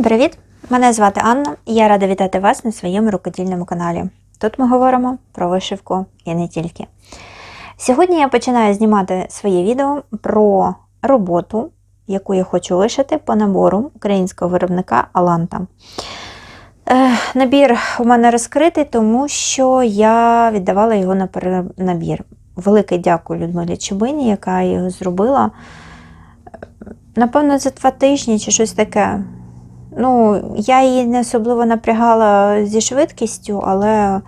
Всім привіт! Мене звати Анна і я рада вітати вас на своєму рукодільному каналі. Тут ми говоримо про вишивку і не тільки. Сьогодні я починаю знімати своє відео про роботу, яку я хочу вишити по набору українського виробника Аланта. Набір у мене розкритий, тому що я віддавала його на перенабір. Велике дякую Людмилі Чубині, яка його зробила. Напевно, за два тижні чи щось таке. Ну, я її не особливо напрягала зі швидкістю, але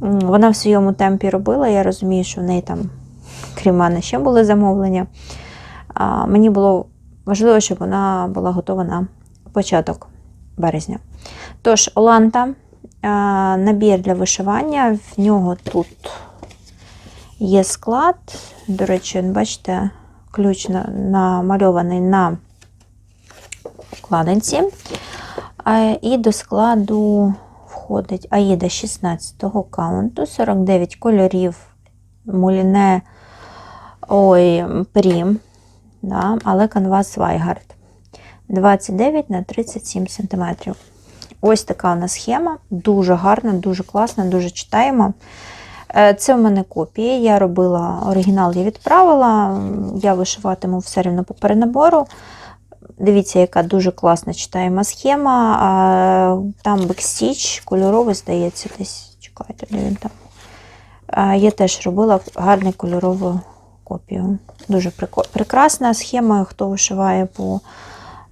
вона в своєму темпі робила. Я розумію, що в неї там, крім мене, ще були замовлення. А, мені було важливо, щоб вона була готова на початок березня. Тож, Оланта, набір для вишивання, в нього тут є склад. До речі, бачите, ключ на- намальований на вкладинці. А, І до складу входить Аїда 16-го каунту, 49 кольорів, муліне ой, прім, да, але канвас Вайгард 29 на 37 см. Ось така у нас схема. Дуже гарна, дуже класна, дуже читаємо. Е, Це у мене копія. Я робила оригінал, я відправила. Я вишиватиму все рівно по перенабору. Дивіться, яка дуже класна читаєма схема. Там бекстіч, кольоровий, здається, десь. Чекайте, де він там. Я теж робила гарну кольорову копію. Дуже прекрасна схема. Хто вишиває по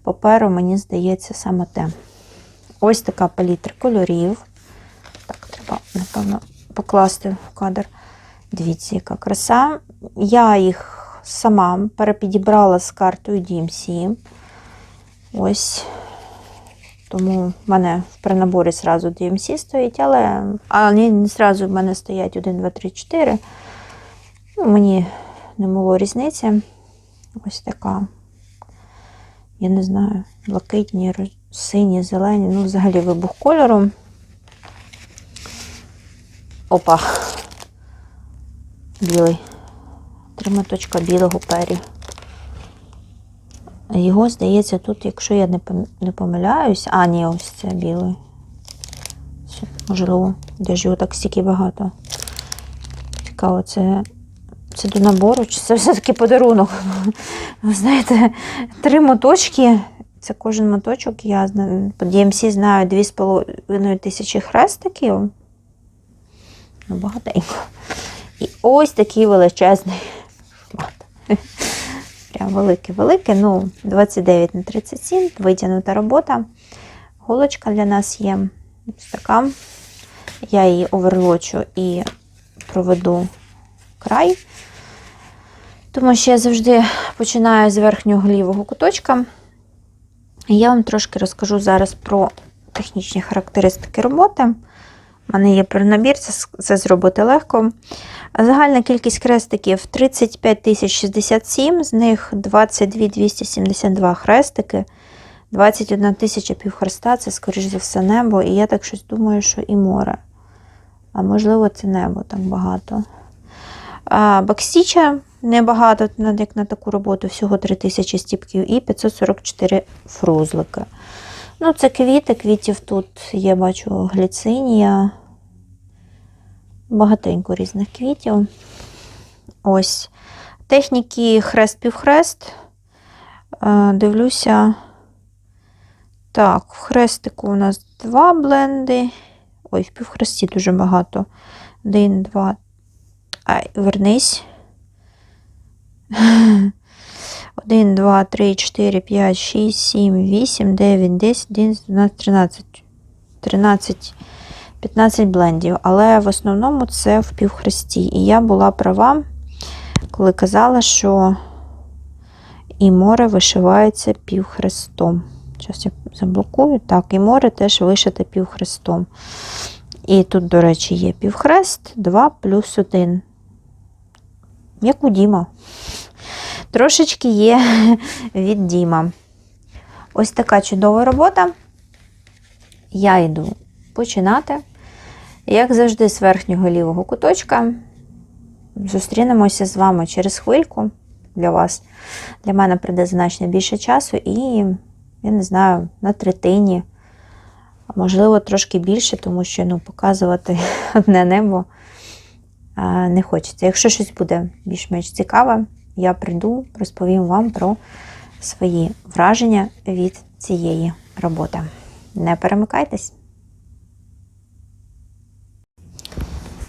паперу, мені здається, саме те. Ось така палітра кольорів. Так, треба, напевно, покласти в кадр. Дивіться, яка краса. Я їх сама перепідібрала з картою DMC. Ось. Тому в мене в перенаборі зразу DMC стоїть, але а не зразу в мене стоять 1, 2, 3, 4. Ну, мені не було різниці. Ось така. Я не знаю, блакитні, сині, зелені, ну, взагалі вибух кольору. Опа. Білий. Три моточка білого пері. Його, здається, тут, якщо я не помиляюсь, а, ні, ось це білий. Можливо, де ж його так стільки багато. Цікаво, це, це до набору, чи це все-таки подарунок? Ви знаєте, три моточки. Це кожен моточок. Я по DMC знаю 2,5 тисячі хрестиків. Ну, багатенько. І ось такий величезний. Прям великий-великий. Ну, 29 на 37, витягнута робота. Голочка для нас є ось така. Я її оверлочу і проведу край. Тому що я завжди починаю з верхнього лівого куточка. Я вам трошки розкажу зараз про технічні характеристики роботи. У мене є перенабір, це, це зробити легко. Загальна кількість хрестиків 35 067, з них 22 272 хрестики, 21 тисяча півхреста, це, скоріш за все, небо. І я так щось думаю, що і море. А можливо, це небо так багато. А, Бакстіча небагато, як на таку роботу, всього 3000 стіпків і 544 фрузлики. Ну, це квіти, квітів тут є, бачу, гліцинія. Багатенько різних квітів. Ось. Техніки хрест-півхрест. Е, Дивлюся. Так, в хрестику у нас два бленди. Ой, в півхресті дуже багато. Один, два. Ай, вернись. Один, два, три, чотири, п'ять, шість, сім, вісім, дев'ять, десять, одинадцять, дванадцять, тринадцять. Тринадцять, п'ятнадцять блендів. Але в основному це в півхресті. І я була права, коли казала, що і море вишивається півхрестом. Зараз я заблокую. Так, і море теж вишите півхрестом. І тут, до речі, є півхрест, 2 плюс 1. Як у Діма. Трошечки є від Діма. Ось така чудова робота. Я йду починати. Як завжди, з верхнього лівого куточка. Зустрінемося з вами через хвильку для вас. Для мене прийде значно більше часу, і я не знаю, на третині, можливо, трошки більше, тому що ну, показувати одне небо не хочеться. Якщо щось буде більш-менш цікаве, я прийду, розповім вам про свої враження від цієї роботи. Не перемикайтесь.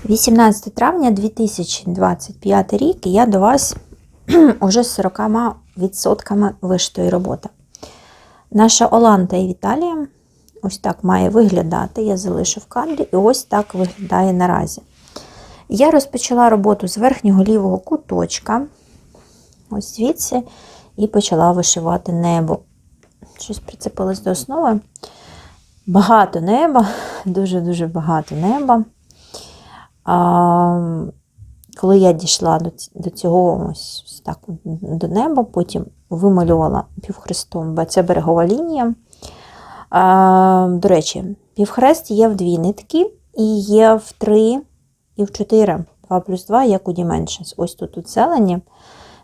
18 травня 2025 рік і я до вас уже з 40% виштої роботи. Наша Оланта і Віталія ось так має виглядати. Я залишу в кадрі, і ось так виглядає наразі. Я розпочала роботу з верхнього лівого куточка, ось звідси, і почала вишивати небо. Щось прицепилось до основи. Багато неба, дуже-дуже багато неба. Коли я дійшла до, цього ось, так до неба, потім вималювала півхрестом, бо це берегова лінія. До речі, півхрест є в дві нитки, і є в три, і в чотири. 2 плюс 2, як у Dimensions. Ось тут у зелені.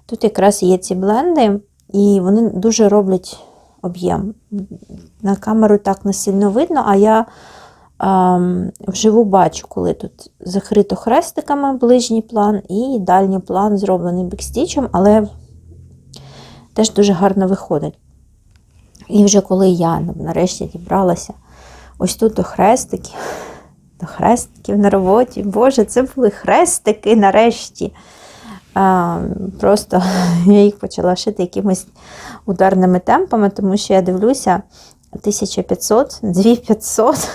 Тут якраз є ці бленди, і вони дуже роблять об'єм. На камеру так не сильно видно, а я вживу бачу, коли тут закрито хрестиками ближній план і дальній план зроблений бікстічем, але теж дуже гарно виходить. І вже коли я ну, нарешті дібралася ось тут до хрестиків, до хрестиків на роботі, Боже, це були хрестики нарешті. А, просто я їх почала шити якимись ударними темпами, тому що я дивлюся 1500, 2500.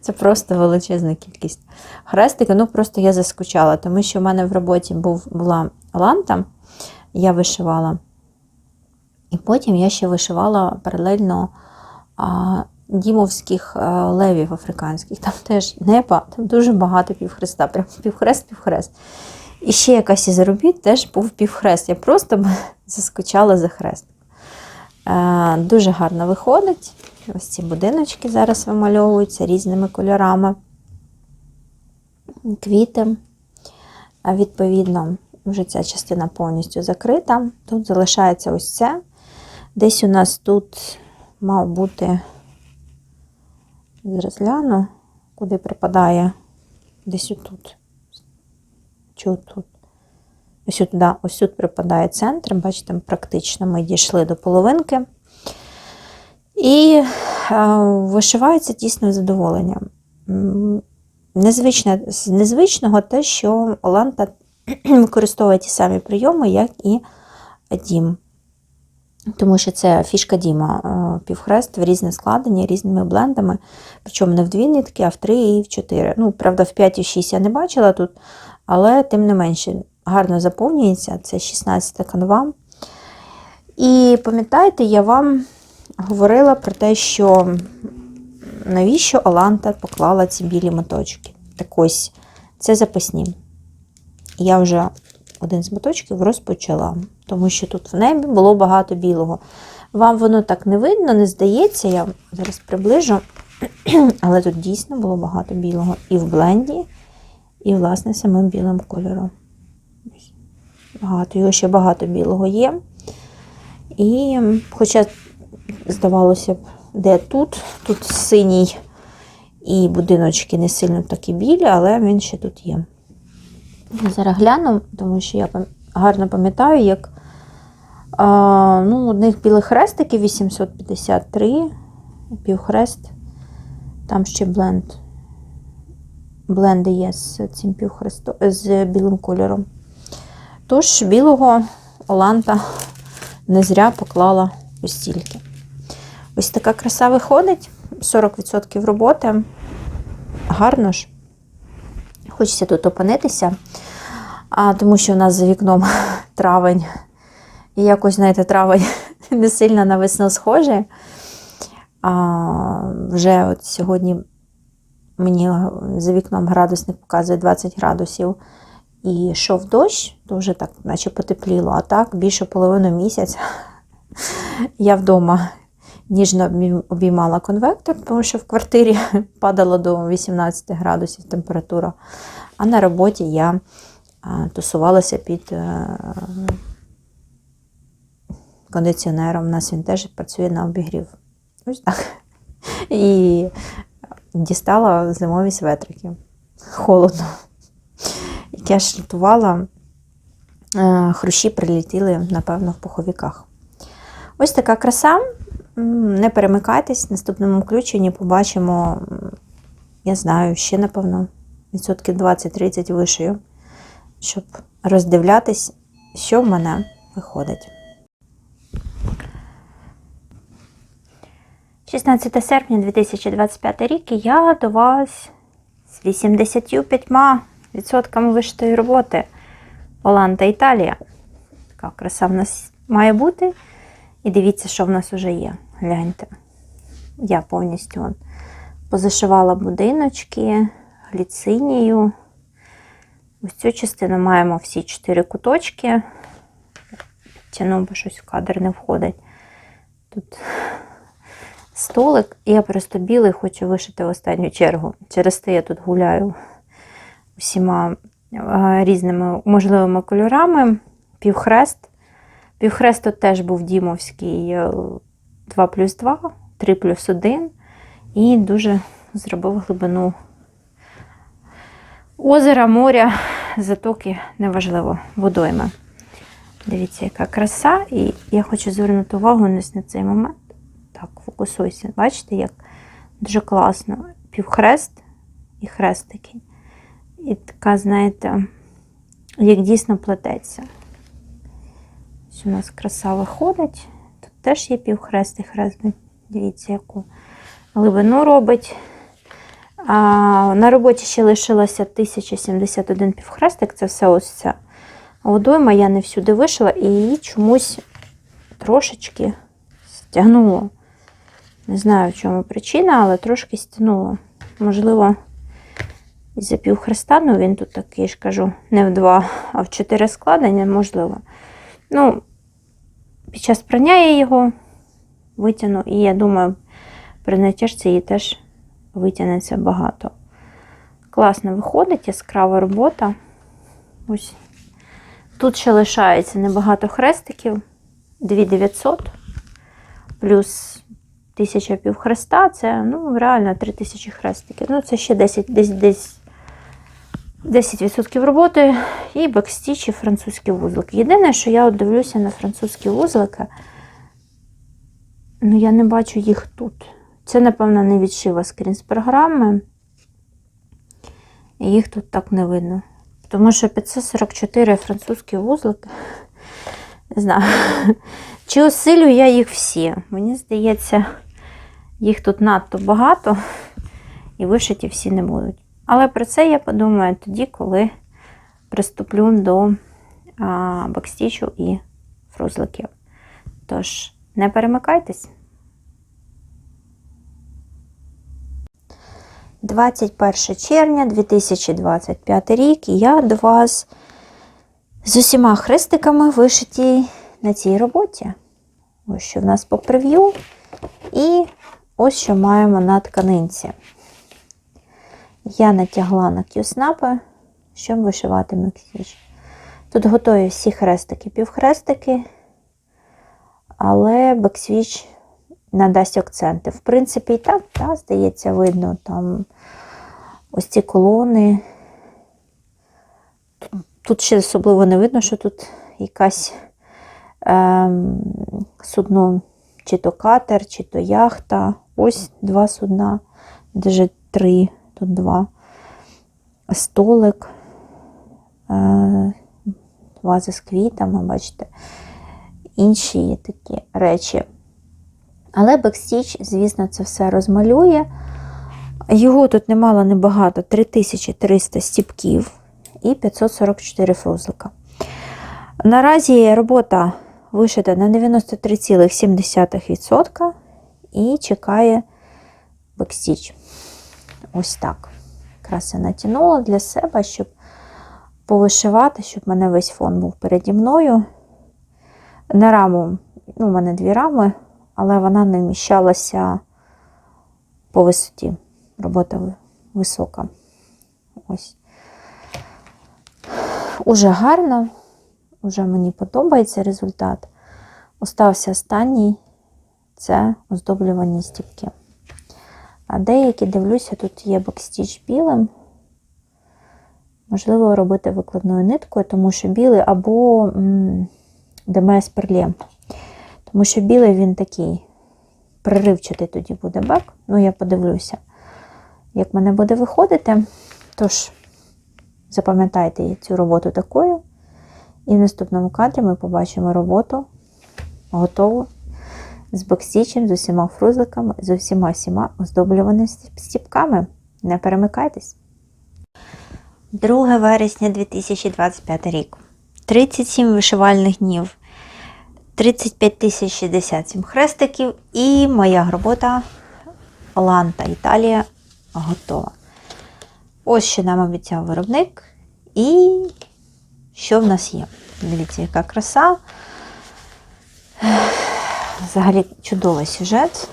Це просто величезна кількість хрестиків. Ну, просто я заскучала, тому що в мене в роботі був, була ланта, я вишивала. І потім я ще вишивала паралельно а, дімовських а, левів африканських. Там теж неба, там дуже багато півхреста, прям півхрест-півхрест. І ще якась із робіт теж був півхрест. Я просто заскучала за хрест. Е, дуже гарно виходить. Ось ці будиночки зараз вимальовуються різними кольорами. Квіти. А відповідно, вже ця частина повністю закрита. Тут залишається ось це. Десь у нас тут мав бути, зараз гляну, куди припадає, десь отут. Чи отут. Ось тут, да, ось тут припадає центр. Бачите, практично ми дійшли до половинки. І е, вишивається дійсно задоволенням. Незвичне, з незвичного те, що Оланта використовує ті самі прийоми, як і Дім. Тому що це фішка Діма, е, півхрест в різне складення, різними блендами. Причому не в дві нитки, а в три і в чотири. Ну, правда, в 5 і в 6 я не бачила тут, але тим не менше гарно заповнюється. Це 16 канва. І пам'ятаєте, я вам говорила про те, що навіщо Оланта поклала ці білі моточки. Так ось, це запасні. Я вже один з моточків розпочала, тому що тут в небі було багато білого. Вам воно так не видно, не здається, я зараз приближу, але тут дійсно було багато білого і в бленді, і, власне, самим білим кольором. Багато, його ще багато білого є. І, хоча, здавалося б, де тут, тут синій і будиночки не сильно такі білі, але він ще тут є. Зараз гляну, тому що я гарно пам'ятаю, як а, ну, одних білих хрестиків 853, півхрест, там ще бленд. Бленди є з цим півхрестом, з білим кольором. Тож білого Оланта не зря поклала ось стільки. Ось така краса виходить, 40% роботи. Гарно ж. Хочеться тут опинитися, а, тому що у нас за вікном травень. І якось, знаєте, травень не сильно на весну схожий. А, вже от сьогодні мені за вікном градусник показує 20 градусів. І йшов дощ, то вже так, наче потепліло, а так більше половини місяця я вдома ніжно обіймала конвектор, тому що в квартирі падало до 18 градусів температура. А на роботі я тусувалася під е, кондиціонером. У нас він теж працює на обігрів. Ось так. І дістала зимові светрики. Холодно. Як я шлітувала, е, хрущі прилетіли, напевно, в пуховіках. Ось така краса. Не перемикайтесь, в наступному включенні побачимо, я знаю, ще, напевно, відсотків 20-30 вишию, щоб роздивлятись, що в мене виходить. 16 серпня 2025 рік і я до вас з 85% вишитої роботи. Оланда Італія. Така краса в нас має бути. І дивіться, що в нас вже є. Гляньте. Я повністю вон, позашивала будиночки гліцинію. Ось цю частину маємо всі чотири куточки. Тяну, бо щось в кадр не входить. Тут столик, я просто білий хочу вишити в останню чергу. Через те я тут гуляю усіма різними можливими кольорами. Півхрест. Півхрест тут теж був Дімовський е, 2 плюс 2, 3 плюс 1. І дуже зробив глибину озера, моря, затоки, неважливо, водойми. Дивіться, яка краса. І я хочу звернути увагу на цей момент. Так, фокусуйся. Бачите, як дуже класно. Півхрест і хрестики. І така, знаєте, як дійсно плететься. Ось у нас краса виходить. Теж є півхрест і хрест. Дивіться, яку глибину робить. А, на роботі ще лишилося 1071 півхрестик. Це все ось ця водойма. Я не всюди вишила і її чомусь трошечки стягнуло. Не знаю, в чому причина, але трошки стягнуло. Можливо, із-за півхреста, ну він тут такий ж кажу, не в два, а в чотири складення, можливо. Ну, під час прання я його витягну, і я думаю, при натяжці її теж витягнеться багато. Класно виходить, яскрава робота. Ось. Тут ще лишається небагато хрестиків. 2900 плюс 1000 півхреста, це ну, реально 3000 хрестиків. Ну, це ще 10, десь, десь 10% роботи і бекстіч і французькі вузлики. Єдине, що я от дивлюся на французькі вузлики, ну я не бачу їх тут. Це, напевно, не відшива скрін з програми. І їх тут так не видно. Тому що 544 французькі вузлики. Не знаю. Чи осилю я їх всі? Мені здається, їх тут надто багато, і вишиті всі не будуть. Але про це я подумаю тоді, коли приступлю до а, бекстічу і фрузликів. Тож, не перемикайтесь. 21 червня 2025 рік, я до вас з усіма хрестиками вишиті на цій роботі. Ось що в нас по прев'ю. І ось що маємо на тканинці. Я натягла на кюснапи, щоб вишивати мексіч. Тут готові всі хрестики, півхрестики, але бексвіч надасть акценти. В принципі, і так, та, здається, видно там ось ці колони. Тут ще особливо не видно, що тут якась ем, судно, чи то катер, чи то яхта. Ось два судна, даже три, тут два. Столик, е, ваза з квітами, бачите, інші такі речі. Але бекстіч, звісно, це все розмалює. Його тут немало небагато, 3300 стіпків і 544 фрузлика. Наразі робота вишита на 93,7% і чекає бекстіч. Ось так. Якраз я натягнула для себе, щоб повишивати, щоб в мене весь фон був переді мною. На раму, ну, у мене дві рами, але вона не вміщалася по висоті. Робота висока. Ось. Уже гарно, уже мені подобається результат. Остався останній це оздоблювані стіпки. А деякі, дивлюся, тут є бокстіч білим. Можливо, робити викладною ниткою, тому що білий або ДМС перлє. Тому що білий він такий приривчатий тоді буде бек. Ну, я подивлюся, як мене буде виходити. Тож, запам'ятайте цю роботу такою. І в наступному кадрі ми побачимо роботу готову з бокстічем, з усіма фрузликами, з усіма всіма оздоблюваними стіпками. Не перемикайтесь. 2 вересня 2025 рік. 37 вишивальних днів, 35 тисяч 67 хрестиків і моя робота Ланта Італія готова. Ось що нам обіцяв виробник. І що в нас є? Дивіться, яка краса. Взагалі чудовий сюжет,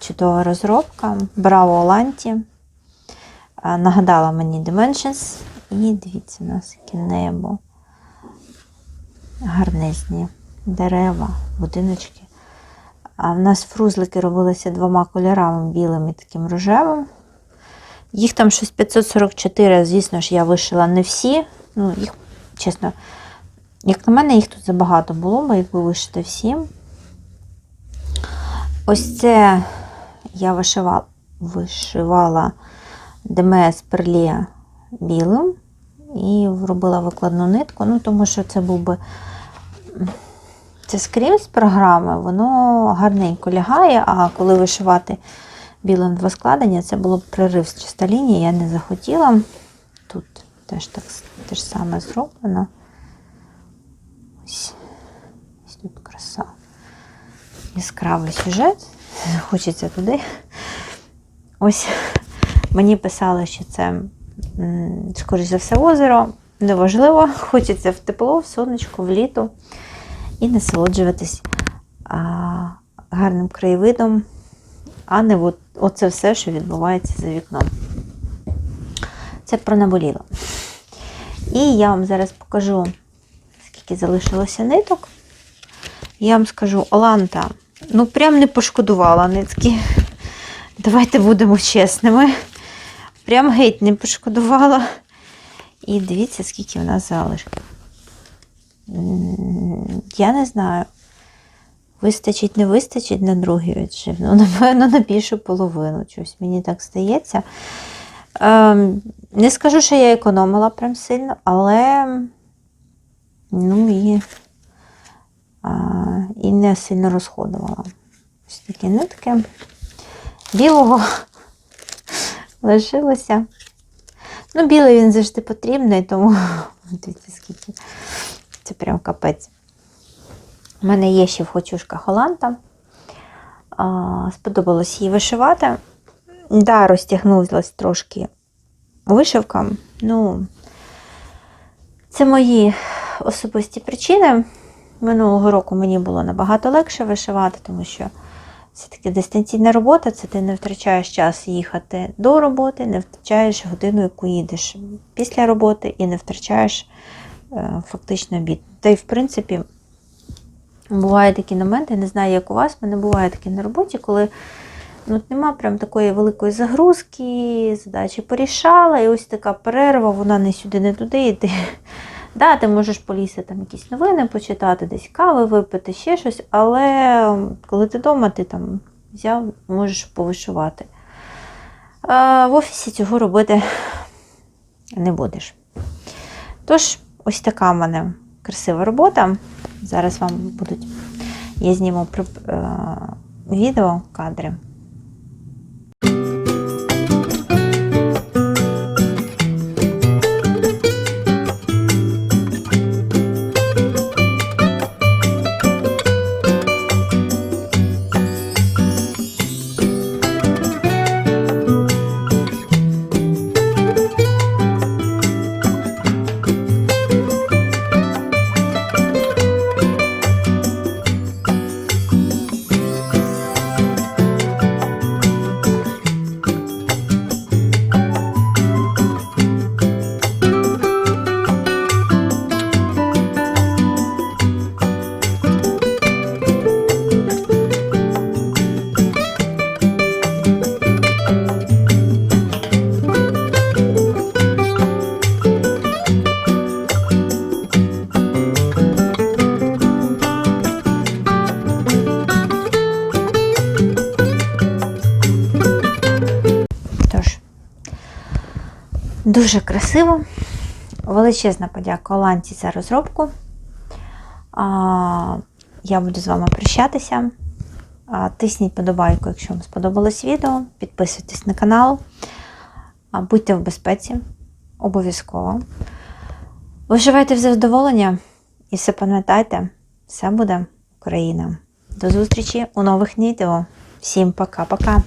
чудова розробка. Браво Ланті. Нагадала мені Dimensions. І дивіться, у нас яке небо. Гарнизні дерева, будиночки. А в нас фрузлики робилися двома кольорами білим і таким рожевим. Їх там щось 544, звісно ж, я вишила не всі. Ну, їх, чесно, як на мене, їх тут забагато було, бо якби вишити всі. Ось це я вишивала, вишивала ДМС перлє білим і робила викладну нитку, ну, тому що це був би це скрізь з програми, воно гарненько лягає, а коли вишивати білим два складення, це було б приривчаста лінія, я не захотіла. Тут теж так те ж саме зроблено. Ось, ось тут краса. Яскравий сюжет. Хочеться туди. Ось мені писали, що це, скоріш за все, озеро. Неважливо, хочеться в тепло, в сонечко, в літо і насолоджуватись а, гарним краєвидом, а не от, оце все, що відбувається за вікном. Це про наболіло. І я вам зараз покажу, скільки залишилося ниток. Я вам скажу, Оланта, ну прям не пошкодувала нитки. Давайте будемо чесними. Прям геть не пошкодувала. І дивіться, скільки в нас залишків. Я не знаю. Вистачить, не вистачить на другий відшив. Ну, напевно, на більшу половину. Чогось мені так здається. Ем, не скажу, що я економила прям сильно, але ну і, і не сильно розходувала. Ось такі нитки. Білого лишилося. Ну, білий він завжди потрібний, тому дивіться, скільки. Це прям капець. У мене є ще в хочушках Холанта. Сподобалось її вишивати. Да, розтягнулась трошки вишивка. Ну, це мої особисті причини. Минулого року мені було набагато легше вишивати, тому що це таки дистанційна робота, це ти не втрачаєш час їхати до роботи, не втрачаєш годину, яку їдеш після роботи, і не втрачаєш е, фактично обід. Та й, в принципі, бувають такі моменти, не знаю, як у вас, в мене буває таке на роботі, коли ну, нема прям такої великої загрузки, задачі порішала, і ось така перерва, вона не сюди, не туди. І ти, да, ти можеш полізти там якісь новини почитати, десь кави випити, ще щось, але коли ти вдома, ти там взяв, можеш повишивати. А в офісі цього робити не будеш. Тож, ось така в мене красива робота. Зараз вам будуть, я зніму е, відео кадри. Дуже красиво. Величезна подяка Оланці за розробку. Я буду з вами прощатися. Тисніть подобайку, якщо вам сподобалось відео. Підписуйтесь на канал. Будьте в безпеці. Обов'язково. Виживайте в задоволення і все пам'ятайте, все буде Україна. До зустрічі у нових відео. Всім пока-пока.